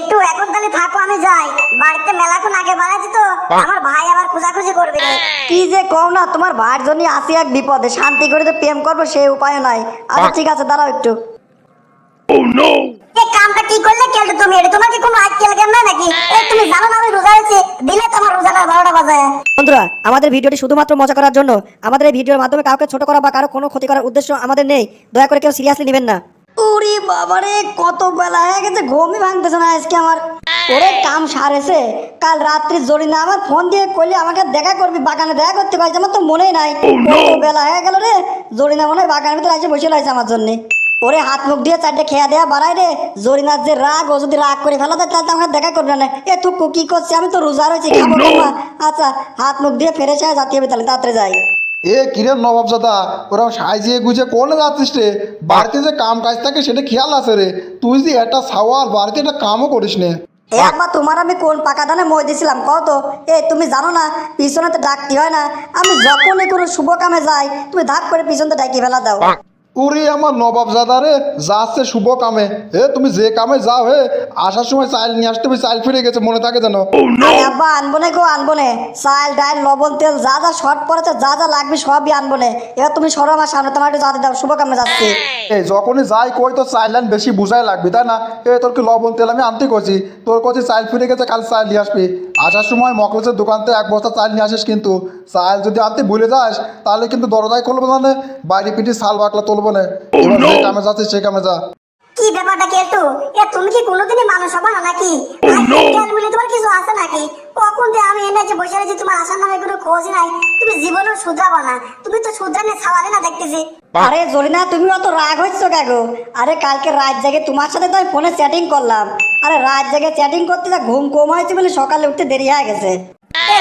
একটু এখন তাহলে থাকো আমি যাই। বাড়িতে আগে বাড়াচ্ছি তো আমার ভাই আবার খোঁজাখুঁজি করবে। কি যে কও না তোমার ভাইয়ের জন্য আসি এক বিপদে শান্তি করে যে প্রেম করব সেই উপায় নাই। আচ্ছা ঠিক আছে দাঁড়াও একটু। এই কামটা কি করলে কেলটু তুমি? এটা তোমাকে কোনো আজকাল কেন না নাকি? এই তুমি জানো না আমি রোজা আছি দিলে তোমার রোজাটা বারোটা বাজায় বন্ধুরা আমাদের ভিডিওটি শুধুমাত্র মজা করার জন্য আমাদের এই ভিডিওর মাধ্যমে কাউকে ছোট করা বা কারও কোনো ক্ষতি করার উদ্দেশ্য আমাদের নেই। দয়া করে কেউ সিরিয়াসলি নেবেন না। ওরে বাবারে কত বেলা হয়ে গেছে ঘুমই ভাঙতেছে না আজকে আমার। ওরে কাম সারেছে কাল রাত্রি জড়ি না আমার ফোন দিয়ে কইলে আমাকে দেখা করবি বাগানে দেখা করতে পারছি আমার তো মনেই নাই। কত বেলা হয়ে গেল রে জড়ি না মনে হয় বাগানের ভিতরে এসে বসে রয়েছে আমার জন্য। ওরে হাত মুখ দিয়ে চারটে খেয়া দেয়া বাড়াই রে জরিনার যে রাগ ও যদি রাগ করে ফেলা দেয় তাহলে তো আমাকে দেখা করবে না। এ তুই কি করছি? আমি তো রোজা রয়েছি খাব না। আচ্ছা হাত মুখ দিয়ে ফেরে সায় জাতি হবে তাহলে তাড়াতাড়ি যাই। এ কিরে নবাবজাদা ওরা সাইজিয়ে গুজে কোনে যাচ্ছিস রে? বাড়িতে যে কাম কাজ থাকে সেটা খেয়াল আছে রে। তুই যে একটা সাওয়ার বাড়িতে একটা কামও করিস নে। এ আব্বা তোমার আমি কোন পাকা ধানে মই দিছিলাম? কও এ, তুমি জানো না পিছনে তো ডাকতে হয় না। আমি যখনই কোনো শুভ কামে যাই, তুমি ধাক করে পিছনতে ডাকি ফেলা দাও। ওরে আমার নবাবজাদা রে যাচ্ছে শুভ কামে। হে তুমি যে কামে যাও হে আসার সময় চাইল নিয়ে আসতে চাইল ফিরে গেছে মনে থাকে যেন। আব্বা আনব না গো আনব না। চাল ডাল লবণ তেল যা যা শর্ট পড়েছে যা যা লাগবে সবই আনব না। এবার তুমি সরো আমার সামনে তোমার একটু যাতে দাও শুভ কামে যাচ্ছি। এই যখনই যাই কই তো চাইল লাইন বেশি বুঝাই লাগবে তাই না? এ তোর কি লবণ তেল আমি আনতে করছি তোর কাছে চাইল ফিরে গেছে কাল চাইল নিয়ে আসবি। আসার সময় মকলেসের দোকান থেকে এক বস্তা চাল নিয়ে আসিস কিন্তু। চাল যদি আনতে ভুলে যাস তাহলে কিন্তু দরজায় খুলবো না বাইরে পিঠে শাল বাকলা তুলবো না। যে কামে যাচ্ছিস সে কামে যা। কি ব্যাপারটা কেলটু? এ তুমি কি কোনোদিনই মানুষ হবে না নাকি? বলে তোমার কিছু আছে নাকি? কখন যে আমি এনে যে বসে রয়েছি তোমার আসার নামে কোনো খোঁজ নাই। তুমি জীবনেও শুধরাবো না। তুমি তো শুধরানে ছাওয়ালে না দেখতেছি। আরে জরিনা তুমি অত রাগ হচ্ছ কেগো আরে কালকে রাত জাগে তোমার সাথে তো আমি ফোনে চ্যাটিং করলাম। আরে রাত জাগে চ্যাটিং করতে যা ঘুম কম হয়েছে বলে সকালে উঠতে দেরি হয়ে গেছে।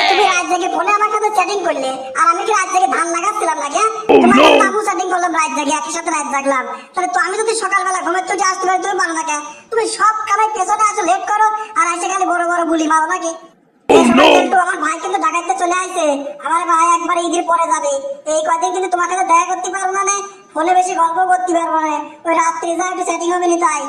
তুমি রাত জেগে ফোনে আমার সাথে চ্যাটিং করলে আর আমি কি রাত জেগে ধান লাগাচ্ছিলাম নাকি হ্যাঁ? তোমার সাথে চ্যাটিং করলাম রাত জেগে একই সাথে রাত জাগলাম। তাহলে তো আমি যদি সকালবেলা ঘুমের তো আসতে পারি তুমি পারো না তুমি সব কামে পেছনে আসো লেট করো আর এসে খালি বড় বড় বুলি মারো নাকি? কিন্তু আমার ভাই কিন্তু চলে আসছে আমার ভাই একবার ঈদের পরে যাবে। এই কয়দিন কিন্তু তোমার সাথে দেখা করতে পারব না ফোনে বেশি গল্প করতে পারব না ওই রাত্রি যা একটু সেটিং হবে নি তাই।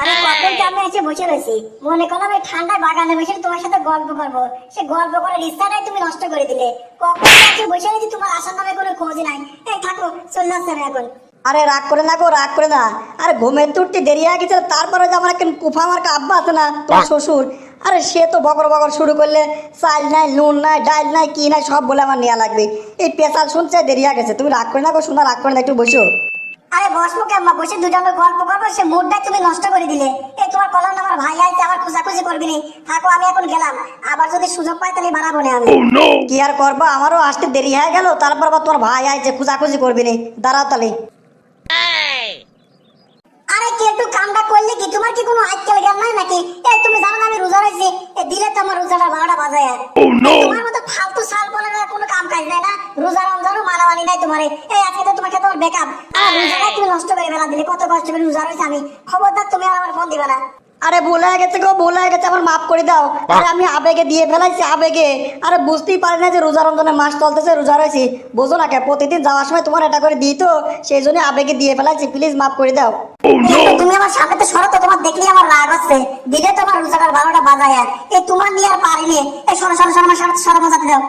আমি কখন তো এসে বসে রয়েছি? মনে করলাম এই ঠান্ডায় বাগানে বসে তোমার সাথে গল্প করব। সে গল্প করার ইচ্ছাটাই তুমি নষ্ট করে দিলে। কখন এসে বসে রয়েছি তোমার আসার নামে কোনো খোঁজ নাই। এই থাকো চলে আসছে এখন। আরে রাগ করে না গো রাগ করে না। আরে ঘুমের তো উঠতে দেরি হয়ে গেছে তারপরে যে আমার একটা কুফা আমার একটা আব্বা আছে না তোমার শ্বশুর আরে সে তো বকর বকর শুরু করলে চাল নাই নুন নাই ডাল নাই কি নাই সব বলে আমার নেওয়া লাগবে। এই পেশাল শুনছে দেরি হয়ে গেছে। তুমি রাগ করে না গো শোনা রাগ করে না একটু বসো। আরে বসবো কেমন বসে দুজনে গল্প করব সে মুডটাই তুমি নষ্ট করে দিলে। এই তোমার কলাম আমার ভাই আইছে আমার খোঁজাখুঁজি করবি নি। থাকো আমি এখন গেলাম। আবার যদি সুযোগ পাই তাহলে বাড়াবো না আমি। কি আর করবা? আমারও আসতে দেরি হয়ে গেল তারপর আবার তোমার ভাই আইছে খুঁজাখুঁজি করবি নি। দাঁড়াও তাহলে। আরে কি একটু কামটা করলে কি? তোমার কি কোনো আজকাল জ্ঞান নাই নাকি? এ তুমি জানো না আমি রোজা রয়েছি। এ দিলে তো আমার রোজাটা বারোটা বাজে আর। তোমার মতো ফালতু সাল বলে না কোনো কাম কাজ নাই না। রোজা রমজানও মানামানি নাই তোমার। এই আজকে তো তোমাকে আর রোজাটা তুমি নষ্ট করে ফেলা দিলে কত কষ্ট করে রোজা রয়েছে আমি। খবরদার তুমি আর আমার ফোন দিবে না। আরে ভুল হয়ে গেছে গো ভুল হয়ে গেছে আমার মাফ করে দাও। আরে আমি আবেগে দিয়ে ফেলাইছি আবেগে। আরে বুঝতেই পারি না যে রোজা রমজানের মাস চলতেছে রোজা রয়েছি। বোঝো না কে প্রতিদিন যাওয়ার সময় তোমার এটা করে দিই তো সেই জন্য আবেগে দিয়ে ফেলাইছি প্লিজ মাফ করে দাও। তুমি আমার সামনে তো সরো তো তোমার দেখলে আমার রাগ হচ্ছে। দিলে তোমার রোজাটার বারোটা বাজায় এই তোমার নিয়ে আর পারিনি এই সরো সরো সরো আমার সামনে সরো বাজাতে দাও।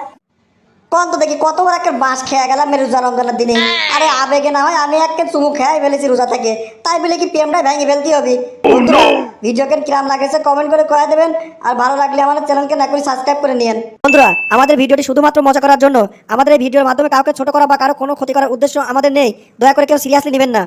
কোন তো দেখি কতবার একটা বাঁশ খেয়ে গেলাম রোজা রমজানের দিনে। আরে আবেগে না হয় আমি একটা চুমু খেয়ে ফেলেছি রোজা থেকে। তাই বলে কি প্রেমটা ভেঙে ফেলতে হবে? বন্ধুরা ভিডিওকে কিরাম লাগেছে কমেন্ট করে কয়ে দেবেন। আর ভালো লাগলে আমাদের চ্যানেলকে না করে সাবস্ক্রাইব করে নিন বন্ধুরা আমাদের ভিডিওটি শুধুমাত্র মজা করার জন্য আমাদের এই ভিডিওর মাধ্যমে কাউকে ছোট করা বা কারও কোনো ক্ষতি করার উদ্দেশ্য আমাদের নেই। দয়া করে কেউ সিরিয়াসলি নেবেন না।